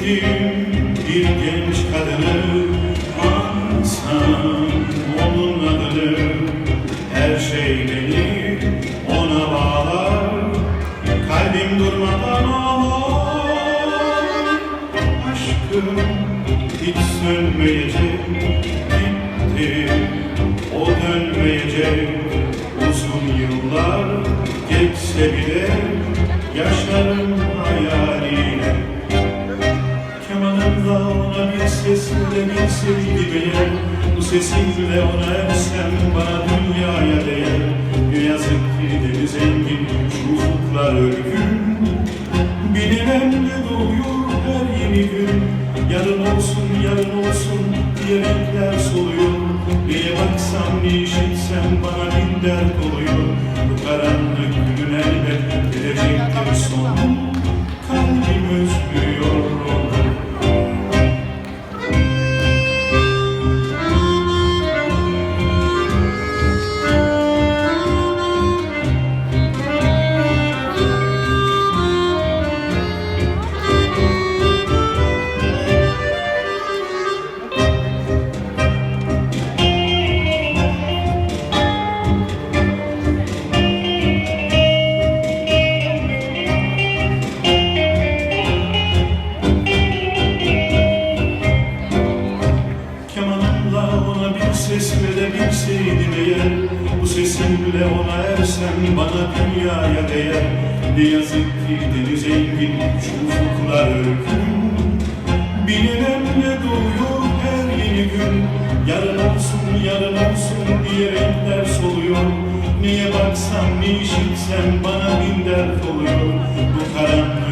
gittim bir genç kadını Ansam onun adını Her şey beni ona bağlar. Kalbim durmadan ağlar. Aşkım hiç sönmeyecek Gitti o dönmeyecek Uzun yıllar geçse bile Yaşarım ona bir sesle bir sevgi beyer Bu sesimle ona ersem bana dünyaya değer Ne yazık ki deli zengin şu ufuklar örgün Bilinen de doğuyor her yeni gün. Yarın olsun yarın olsun diye renkler soluyor. Neye baksam ne işitsem bana bin dert oluyor. Bu karanlık günün elbet gelecektir son Kalbim özlüyor sesimle ona ersem bana dünyaya değer. Ne yazık ki deli zengin şu ufuklar örgün Bilinenle doğuyor her yeni gün. Yarın olsun yarın olsun diye renkler soluyor. Niye baksam ne işitsem bana bin dert oluyor. Bu karanlık